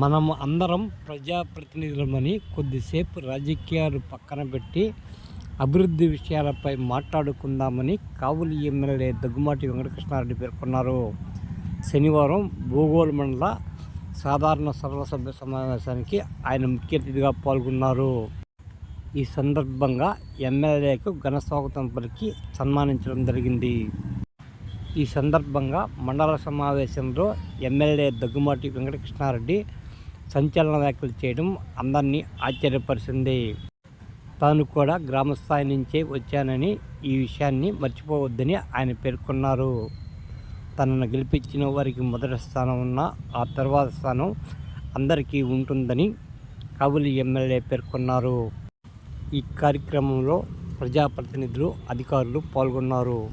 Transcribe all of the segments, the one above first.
మనం అందరం ప్రజాప్రతినిధులమని కొద్దిసేపు రాజకీయాలు పక్కన పెట్టి అభివృద్ధి విషయాలపై మాట్లాడుకుందామని కావులి ఎమ్మెల్యే దగ్గుమాటి వెంకటకృష్ణారెడ్డి పేర్కొన్నారు. శనివారం భూగోళ మండల సాధారణ సర్వసభ్య సమావేశానికి ఆయన ముఖ్య అతిథిగా పాల్గొన్నారు. ఈ సందర్భంగా ఎమ్మెల్యేకు ఘన స్వాగతం పలికి సన్మానించడం జరిగింది. ఈ సందర్భంగా మండల సమావేశంలో ఎమ్మెల్యే దగ్గుమాటి వెంకటకృష్ణారెడ్డి సంచలన వ్యాఖ్యలు చేయడం అందరినీ ఆశ్చర్యపరిచింది తాను కూడా గ్రామస్థాయి నుంచే వచ్చానని ఈ విషయాన్ని మర్చిపోవద్దని ఆయన పేర్కొన్నారు. తనను గెలిపించిన వారికి మొదటి స్థానం ఉన్న ఆ తర్వాత స్థానం అందరికీ ఉంటుందని కవులి ఎమ్మెల్యే పేర్కొన్నారు. ఈ కార్యక్రమంలో ప్రజాప్రతినిధులు అధికారులు పాల్గొన్నారు.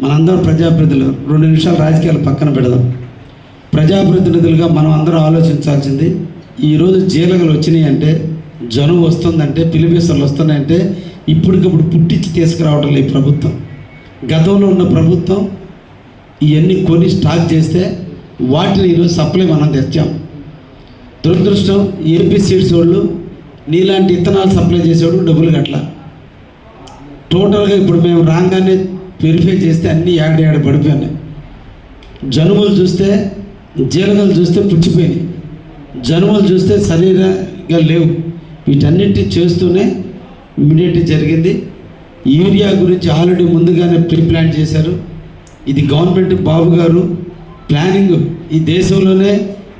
మనందరం ప్రజాప్రతినిధులు. రెండు నిమిషాలు రాజకీయాలు పక్కన పెడదాం. ప్రజాప్రతినిధులుగా మనం అందరం ఆలోచించాల్సింది ఈరోజు జీలగలు వచ్చినాయి అంటే జనం వస్తుందంటే పిలిపిసలు వస్తున్నాయంటే ఇప్పటికప్పుడు పుట్టించి తీసుకురావటం లేదు ప్రభుత్వం. గతంలో ఉన్న ప్రభుత్వం ఇవన్నీ కొని స్టాక్ చేస్తే వాటిని ఈరోజు సప్లై మనం తెచ్చాం. దురదృష్టం ఏపీ సీడ్స్ వాళ్ళు నీలాంటి ఇత్తనాలు సప్లై చేసేవాడు డబ్బులు గట్ల టోటల్గా ఇప్పుడు మేము రాగానే వెరిఫై చేస్తే అన్నీ ఏడ పడిపోయినాయి. జనుములు చూస్తే జీలకలు చూస్తే పుచ్చిపోయినాయి జనుములు చూస్తే శరీరంగా లేవు. వీటన్నిటి చేస్తూనే ఇమ్మీడియట్ జరిగింది. యూరియా గురించి ఆల్రెడీ ముందుగానే ప్రీ ప్లాన్ చేశారు. ఇది గవర్నమెంట్ బాబు గారు ప్లానింగ్. ఈ దేశంలోనే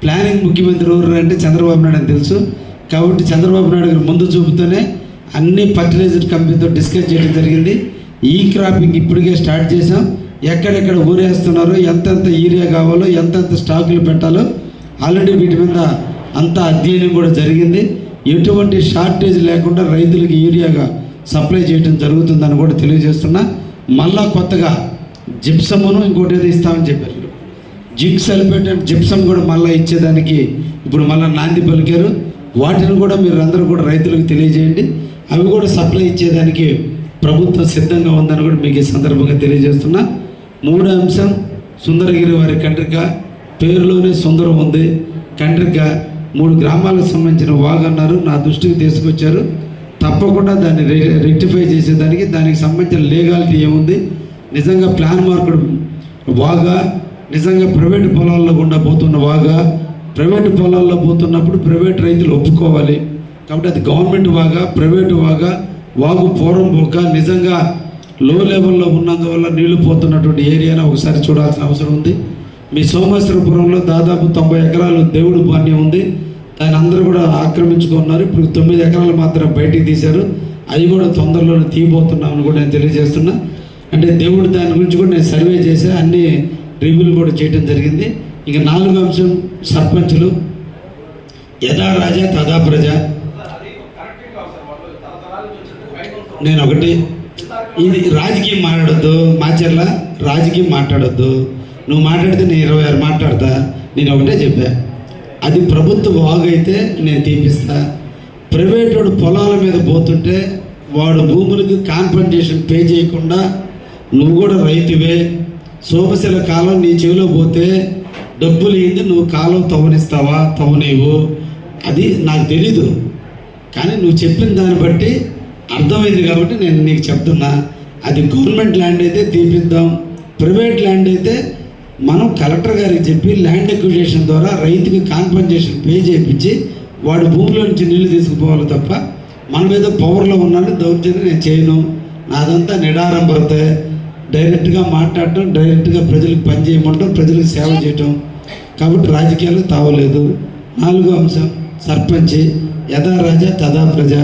ప్లానింగ్ ముఖ్యమంత్రి ఎవరు అంటే చంద్రబాబు నాయుడు అని తెలుసు. కాబట్టి చంద్రబాబు నాయుడు గారు ముందు చూపుతూనే అన్ని ఫర్టిలైజర్ కంపెనీతో డిస్కస్ చేయడం జరిగింది. ఈ క్రాపింగ్ ఇప్పటికే స్టార్ట్ చేసాం ఎక్కడెక్కడ ఊరేస్తున్నారు ఎంతెంత యూరియా కావాలో ఎంతెంత స్టాకులు పెట్టాలో ఆల్రెడీ వీటి మీద అంత అధ్యయనం కూడా జరిగింది. ఎటువంటి షార్టేజ్ లేకుండా రైతులకు యూరియాగా సప్లై చేయడం జరుగుతుందని కూడా తెలియజేస్తున్నా. మళ్ళా కొత్తగా జిప్సమును ఇంకోటి ఏదో ఇస్తామని చెప్పారు. జింక్ సల్ఫేట్ అండ్ జిప్సం కూడా మళ్ళీ ఇచ్చేదానికి ఇప్పుడు మళ్ళీ నాంది పలికారు. వాటిని కూడా మీరు అందరూ కూడా రైతులకు తెలియజేయండి. అవి కూడా సప్లై ఇచ్చేదానికి ప్రభుత్వం సిద్ధంగా ఉందని కూడా మీకు ఈ సందర్భంగా తెలియజేస్తున్నా. మూడో అంశం సుందరగిరి వారి కండ్రిక. పేరులోనే సుందరం ఉంది. కండ్రిక మూడు గ్రామాలకు సంబంధించిన వాగన్నారు నా దృష్టికి తీసుకొచ్చారు. తప్పకుండా దాన్ని రెక్టిఫై చేసేదానికి దానికి సంబంధించిన లీగాలిటీ ఏముంది? నిజంగా ప్లాన్ మార్కెట్ వాగా? నిజంగా ప్రైవేట్ పొలాల్లో గుండా పోతున్న వాగా? ప్రైవేట్ పొలాల్లో పోతున్నప్పుడు ప్రైవేట్ రైతులు ఒప్పుకోవాలి. కాబట్టి అది గవర్నమెంట్ వాగా ప్రైవేట్ వాగా? వాగు పూర్వం పోక నిజంగా లో లెవెల్లో ఉన్నందువల్ల నీళ్ళు పోతున్నటువంటి ఏరియాను ఒకసారి చూడాల్సిన అవసరం ఉంది. మీ సోమేశ్వరపురంలో దాదాపు తొంభై ఎకరాలు దేవుడు పాణ్యం ఉంది. దాన్ని అందరూ కూడా ఆక్రమించుకున్నారు. ఇప్పుడు తొమ్మిది ఎకరాలు మాత్రం బయటికి తీశారు. అవి కూడా తొందరలోనే తీయబోతున్నామని కూడా నేను తెలియజేస్తున్నా. అంటే దేవుడు దాని గురించి కూడా నేను సర్వే చేసి అన్ని రివ్యూలు కూడా చేయడం జరిగింది. ఇక నాలుగు అంశం సర్పంచులు. యథా రాజా తదా ప్రజ. నేను ఒకటి ఇది రాజకీయం మాట్లాడొద్దు. మాచర్ల రాజకీయం మాట్లాడొద్దు. నువ్వు మాట్లాడితే నేను ఇరవై ఆరు మాట్లాడతా. నేను ఒకటే చెప్పా. అది ప్రభుత్వ బాగైతే అయితే నేను తీపిస్తా. ప్రైవేట్ వాడు పొలాల మీద పోతుంటే వాడు భూములకు కాన్పన్సేషన్ పే చేయకుండా నువ్వు కూడా రైతువే. సోమశిల కాలం నీ చెవిలో పోతే డబ్బులు ఏంది? నువ్వు కాలం తవ్వనిస్తావా? తవ్వనేవు అది నాకు తెలీదు. కానీ నువ్వు చెప్పిన దాన్ని బట్టి అర్థమైంది కాబట్టి నేను నీకు చెప్తున్నా. అది గవర్నమెంట్ ల్యాండ్ అయితే తీపిద్దాం. ప్రైవేట్ ల్యాండ్ అయితే మనం కలెక్టర్ గారికి చెప్పి ల్యాండ్ ఎక్విజేషన్ ద్వారా రైతుకి కాన్పన్సేషన్ పే చేయించి వాడి భూమిలో నుంచి నీళ్ళు తీసుకుపోవాలి తప్ప మన మీద పవర్లో ఉన్నాను దౌర్జన్యం నేను చేయను. నాదంతా నిడారంభరతే డైరెక్ట్గా మాట్లాడటం డైరెక్ట్గా ప్రజలకు పని చేయమంటాం ప్రజలకు సేవ చేయటం. కాబట్టి రాజకీయాలు తావలేదు నాలుగో అంశం సర్పంచి. యథా రాజా తదా ప్రజ.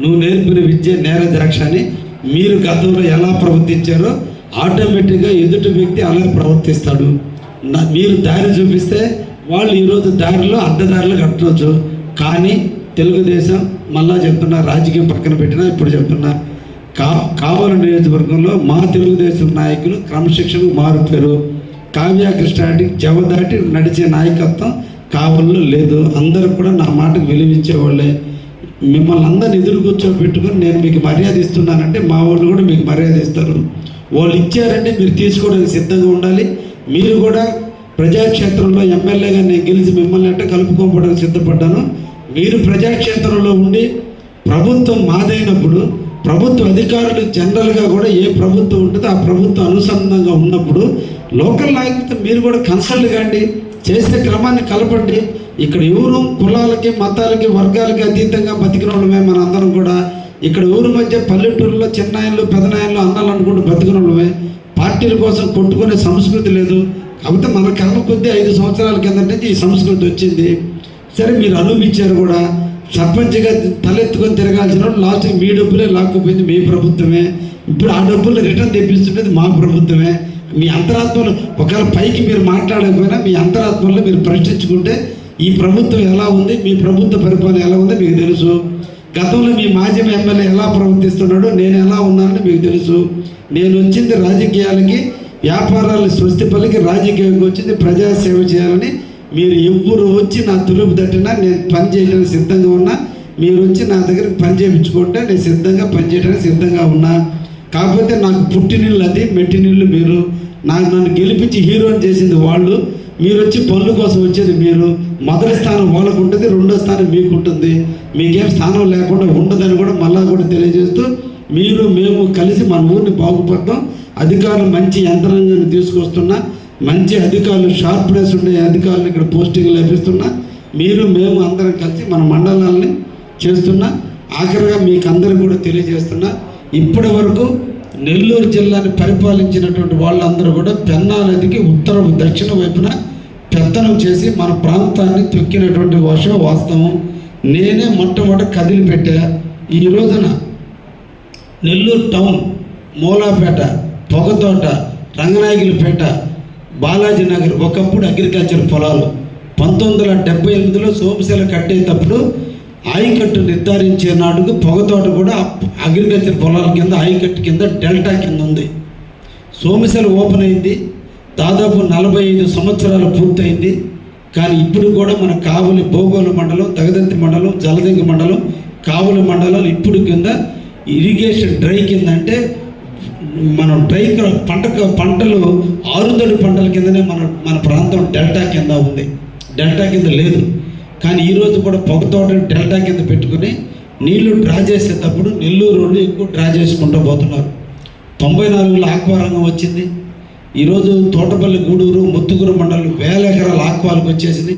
నువ్వు నేర్పిన విద్య నేర ద్రాక్ష అని మీరు గతంలో ఎలా ప్రవర్తించారో ఆటోమేటిక్గా ఎదుటి వ్యక్తి అలా ప్రవర్తిస్తాడు. నా- మీరు దారి చూపిస్తే వాళ్ళు ఈరోజు దారిలో అడ్డదారులు కట్టవచ్చు కానీ తెలుగుదేశం మళ్ళా చెప్తున్నా రాజకీయం పక్కన పెట్టినా ఇప్పుడు చెప్తున్నా. కా కావలి నియోజకవర్గంలో మా తెలుగుదేశం నాయకులు క్రమశిక్షణకు మారుతారు కావ్య జవ దాటి నడిచే నాయకత్వం కావల్లో లేదు. అందరూ కూడా నా మాటకు విలువించేవాళ్ళే మిమ్మల్ని అందరిని ఎదురు కూర్చోబెట్టుకొని నేను మీకు మర్యాద ఇస్తున్నానంటే మా వాళ్ళు కూడా మీకు మర్యాద ఇస్తారు. వాళ్ళు ఇచ్చారంటే మీరు తీసుకోవడానికి సిద్ధంగా ఉండాలి. మీరు కూడా ప్రజాక్షేత్రంలో ఎమ్మెల్యేగా నేను గెలిచి మిమ్మల్ని అంటే కలుపుకోవడానికి సిద్ధపడ్డాను. మీరు ప్రజాక్షేత్రంలో ఉండి ప్రభుత్వం మాదైనప్పుడు ప్రభుత్వ అధికారులు జనరల్గా కూడా ఏ ప్రభుత్వం ఉంటుందో ఆ ప్రభుత్వం అనుసంధానంగా ఉన్నప్పుడు లోకల్ నాయకులతో మీరు కూడా కన్సల్ట్ కాండి చేసే క్రమాన్ని కలపండి. ఇక్కడ ఎవరు కులాలకి మతాలకి వర్గాలకి అతీతంగా బతికిన వాళ్ళమే మన అందరం కూడా. ఇక్కడ ఊరు మధ్య పల్లెటూరులో చిన్నాయన్లు పెదనాయన్లు అన్నాలు అనుకుంటూ బతికిన వాళ్ళమే. పార్టీల కోసం కొట్టుకునే సంస్కృతి లేదు. కాకపోతే మన కర్మ కొద్దీ ఐదు సంవత్సరాల కింద నుంచి ఈ సంస్కృతి వచ్చింది. సరే మీరు అనుభవించారు కూడా. సర్పంచ్గా తలెత్తుకొని తిరగాల్సిన వాళ్ళు లాస్ట్కి మీ డబ్బులే లాక్కుపోయింది మీ ప్రభుత్వమే. ఇప్పుడు ఆ డబ్బులు రిటర్న్ తెప్పిస్తుండేది మా ప్రభుత్వమే. మీ అంతరాత్మలు ఒకవేళ పైకి మీరు మాట్లాడకపోయినా మీ అంతరాత్మలో మీరు ప్రశ్నించుకుంటే ఈ ప్రభుత్వం ఎలా ఉంది? మీ ప్రభుత్వ పరిపాలన ఎలా ఉందో? మీకు తెలుసు. గతంలో మీ మాజీ ఎమ్మెల్యే ఎలా ప్రవర్తిస్తున్నాడో నేను ఎలా ఉన్నానని మీకు తెలుసు. నేను వచ్చింది రాజకీయాలకి వ్యాపారాలు స్వస్తి పలికి రాజకీయంగా వచ్చింది ప్రజాసేవ చేయాలని. మీరు ఎవ్వరు వచ్చి నా తులుపు తట్టినా నేను పని చేయడానికి సిద్ధంగా ఉన్నా. మీరు వచ్చి నా దగ్గరికి పని చేయించుకుంటే నేను సిద్ధంగా పని చేయడానికి సిద్ధంగా ఉన్నా. కాకపోతే నాకు పుట్టినీళ్ళు అది మెట్టినీళ్ళు మీరు. నాకు నన్ను గెలిపించి హీరోని చేసింది వాళ్ళు. మీరు వచ్చి పనుల కోసం వచ్చేది మీరు. మొదటి స్థానం వాళ్ళకు ఉంటుంది రెండో స్థానం మీకు ఉంటుంది మీకేం స్థానం లేకుండా ఉండదని కూడా మళ్ళా కూడా తెలియజేస్తూ మీరు మేము కలిసి మన ఊరిని బాగుపడతాం. అధికారులు మంచి యంత్రాంగాన్ని తీసుకొస్తున్నా మంచి అధికారులు షార్ప్నెస్ ఉండే అధికారులు ఇక్కడ పోస్టింగ్ లభిస్తున్నా మీరు మేము అందరం కలిసి మన మండలాల్ని చేస్తున్నా ఆఖరిగా మీకు అందరికి కూడా తెలియజేస్తున్నా ఇప్పటి వరకు నెల్లూరు జిల్లాని పరిపాలించినటువంటి వాళ్ళందరూ కూడా పెన్నా నదికి ఉత్తర దక్షిణ వైపున పెత్తనం చేసి మన ప్రాంతాన్ని తొక్కినటువంటి వర్షం వాస్తవం. నేనే మొట్టమొదటి కదిలి పెట్టా. ఈ రోజున నెల్లూరు టౌన్ మూలాపేట పొగతోట రంగనాయకులపేట బాలాజీ నగర్ ఒకప్పుడు అగ్రికల్చర్ పొలాలు. పంతొమ్మిది వందల డెబ్బై ఎనిమిదిలో సోమశిల కట్టేటప్పుడు ఆయకట్టు నిర్ధారించే నాటుకు పొగతోట కూడా అగ్రికల్చర్ పొలాల కింద ఆయకట్టు కింద డెల్టా కింద ఉంది. సోమశిల ఓపెన్ అయింది. దాదాపు నలభై ఐదు సంవత్సరాలు పూర్తయింది. కానీ ఇప్పుడు కూడా మన కావులి భోగోలు మండలం తగదంతి మండలం జలదింగ మండలం కావులి మండలం ఇప్పుడు కింద ఇరిగేషన్ డ్రై కింద అంటే మనం డ్రై పంట పంటలు ఆరుదడి పంటల కిందనే మన మన ప్రాంతం డెల్టా కింద ఉంది. డెల్టా కింద లేదు. కానీ ఈరోజు కూడా పొగ పొగతోట డెల్టా కింద పెట్టుకుని నీళ్ళు డ్రా చేసేటప్పుడు నెల్లూరు ఎక్కువ డ్రా చేసుకుంటూ పోతున్నారు. తొంభై నాలుగులో ఆక్వారంగం వచ్చింది. ఈరోజు తోటపల్లి గూడూరు ముత్తుగూరు మండలం వేల ఎకరాల ఆక్వాలకు వచ్చేసింది.